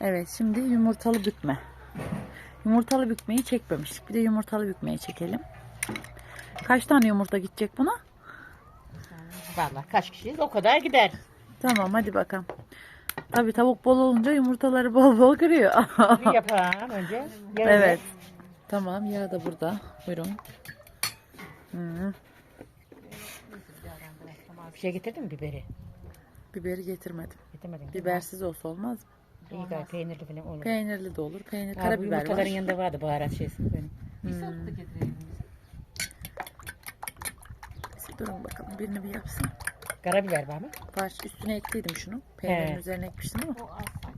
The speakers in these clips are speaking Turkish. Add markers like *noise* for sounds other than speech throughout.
Evet şimdi yumurtalı bükme. Yumurtalı bükmeyi çekmemiştik. Bir de yumurtalı bükmeyi çekelim. Kaç tane yumurta gidecek buna? Vallahi kaç kişiyiz o kadar gider. Tamam hadi bakalım. Tabii tavuk bol olunca yumurtaları bol bol kırıyor. *laughs* Bir yapalım önce. Yarın evet. Tamam yağ da burada. Buyurun. Hı, Bir şey getirdin mi biberi? biberi getirmedim. Getirmedin. Bibersiz olsa olmaz mı? İyi gayet peynirli falan olur. Peynirli de olur. Peynir, Ha, bu karabiber var. yumurtaların yanında vardı baharat şeysi. Benim. Durun bakalım birini bir yapsın. Karabiber var mı? Var üstüne ekliydim şunu. Peynirin He. üzerine ekmiştim ama.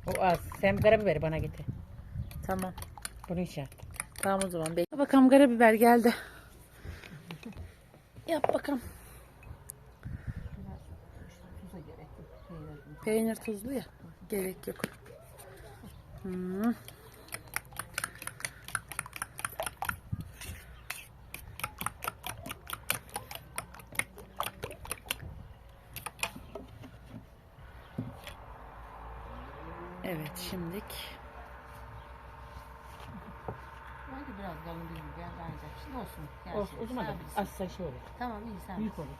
O az. Sen karabiberi bana getir. Tamam. Bunu hiç yap. Tamam o zaman. Bekle bakalım karabiber geldi. Yap bakalım. Peynir tuzlu ya. Gerek yok. Hmm. Evet şimdilik Bence biraz kalın değil mi? Ben ancak şimdi olsun. Yani Olsun, o zaman da sen bilirsin. şey olur. Tamam iyi sen. Büyük bilirsin. olur.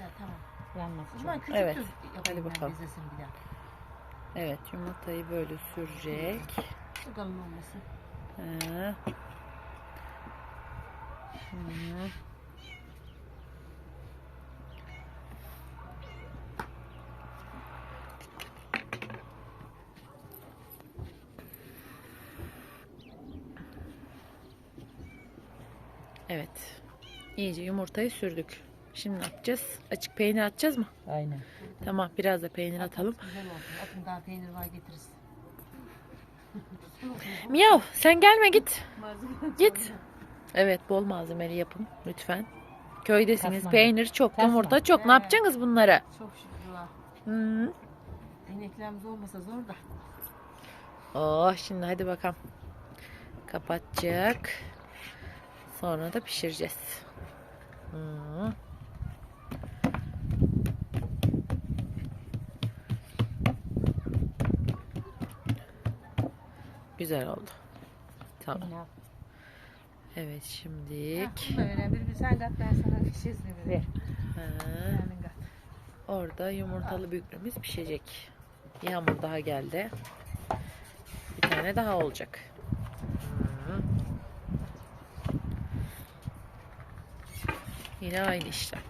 Ya, tamam. Yanmaz. O zaman küçük Evet, tuz hadi ben bakalım. bezesin bir daha. Evet yumurtayı böyle sürecek. Çok kalın olmasın. Hı. Evet. İyice yumurtayı sürdük. Şimdi ne yapacağız? Açık peynir atacağız mı? Aynen. Tamam biraz da peynir atalım. Güzel oldu. Atın daha peynir var getiririz. *laughs* Miyav sen gelme git. Git. Evet bol malzemeli yapın lütfen. Köydesiniz. Kasma. Peynir çok, Kasma. yumurta çok. Ne Evet. yapacaksınız bunlara? Çok şükür. Hı. İneklerimiz olmasa zor da. Oh şimdi hadi bakalım. Kapatacak. Sonra da pişireceğiz. Hı. Güzel oldu. Tamam. Evet da önemli. Bir sen kat ben sana bir şey Ver. Kendin kat. orada yumurtalı büklümüz pişecek. Bir hamur daha geldi. Bir tane daha olacak. Hı. Yine aynı işlem.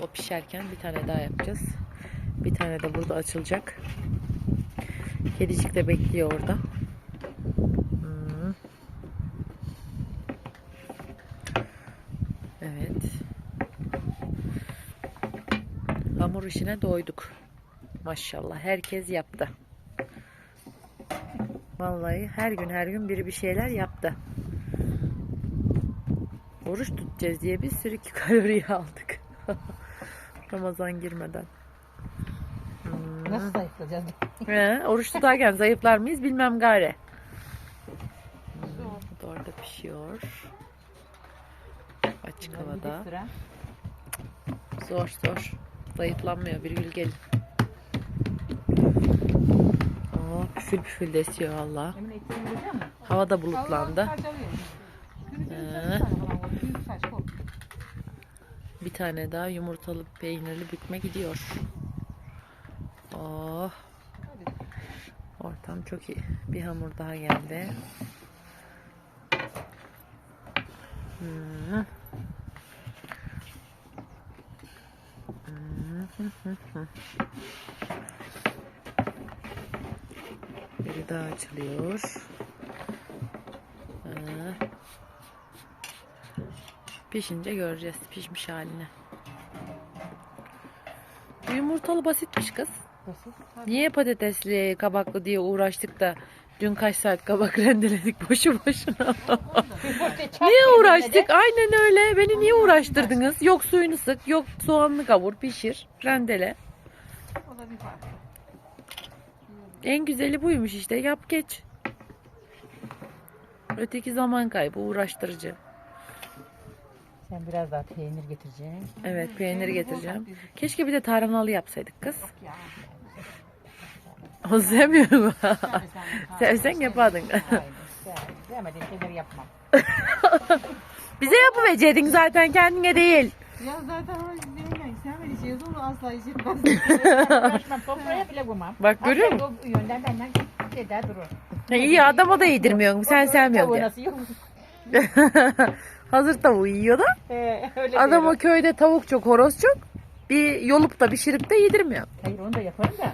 O pişerken bir tane daha yapacağız. Bir tane de burada açılacak. Kedicik de bekliyor orada. Hı. Evet. Hamur işine doyduk. Maşallah herkes yaptı. Vallahi her gün her gün biri bir şeyler yaptı. Oruç tutacağız diye bir sürü *laughs* kalori aldık. *laughs* Ramazan girmeden. Hmm. Nasıl zayıflayacağız? *laughs* He, oruç tutarken zayıflar mıyız bilmem. Bu da orada pişiyor. Açık havada. Zor zor. Zayıflanmıyor bir gül gelin. Oo, püfül püfül de esiyor valla. Hava da bulutlandı. Ee. Bir tane daha yumurtalı peynirli bükme gidiyor. Oh. Ortam çok iyi. Bir hamur daha geldi. Hmm. Biri daha açılıyor. Pişince göreceğiz pişmiş halini. Yumurtalı basitmiş kız. Niye patatesli, kabaklı diye uğraştık da dün kaç saat kabak *laughs* rendeledik boşu boşuna. niye uğraştık? Aynen öyle. Beni niye uğraştırdınız? Yok suyunu sık, yok soğanlı kavur, pişir, rendele. En güzeli buymuş işte. Yap geç. Öteki zaman kaybı, uğraştırıcı. Sen biraz daha peynir getireceksin. Evet, peyniri getireceğim. Keşke bir de tarhanalı yapsaydık kız. Ya. Onu de sen Sevsen yapardın. Sevmediğin şeyleri yapmam. *laughs* Bize yapıvecedin zaten kendine değil. Ya zaten o demin sevmediği şey onu asla işitmez. *laughs* Sofraya bile koymam. Bak görüyor musun? Bu yönden benden gider durur. Ha, İyi adama da yedirmiyorsun. Sen sevmiyorsun Tavuğu diye. nasıl yiyor musun? *laughs* Hazır tavuğu yiyor da. Ee, öyle Adam o diyorum. köyde tavuk çok, horoz çok. Bir yolup da pişirip de yedirmiyor. Hayır onu da yaparım da.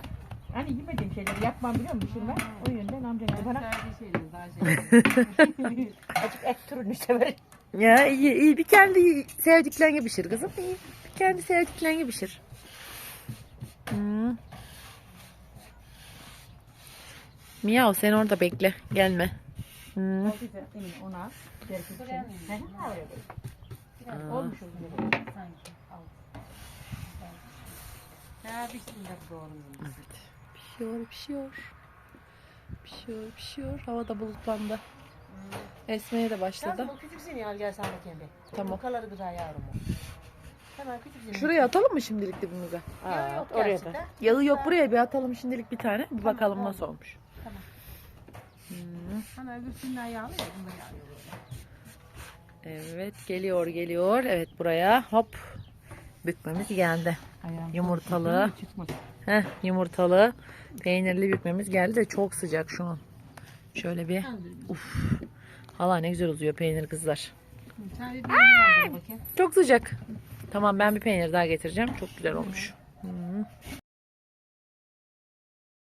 Hani yemediğim şeyleri yapmam biliyor musun pişirmem? O yönden amcam da bana *laughs* şeyleri daha şey. açık et türünü sever. Ya iyi, iyi bir kendi sevdiklerini pişir kızım. İyi. Bir kendi sevdiklerini pişir. Hmm. Miyav sen orada bekle. Gelme. Hmm. Ona. Olmuş o zaman. Sanki. Al. Ya pişsin de doğru. Pişiyor, pişiyor. Pişiyor, pişiyor. Hava da bulutlandı. Esmeye de başladı. Sen küçük seni al gel sana kendi. Tamam. Bu kaları gıda yavrum. o. Hemen küçük seni. Şuraya atalım mı şimdilik dibimize? Yağı yok oraya gerçi da. Yağı yok buraya bir atalım şimdilik bir tane. Bir bakalım oldu. nasıl olmuş. Tamam. Hmm. Hani öbürsünün ayağı ya bunda yağıyor. Evet geliyor geliyor. Evet buraya hop bükmemiz geldi. Ayağım Yumurtalı. Heh, yumurtalı peynirli bükmemiz geldi de çok sıcak şu an. Şöyle bir uf. Hala ne güzel uzuyor peynir kızlar. Çok sıcak. Tamam ben bir peynir daha getireceğim. Çok güzel olmuş. Hmm.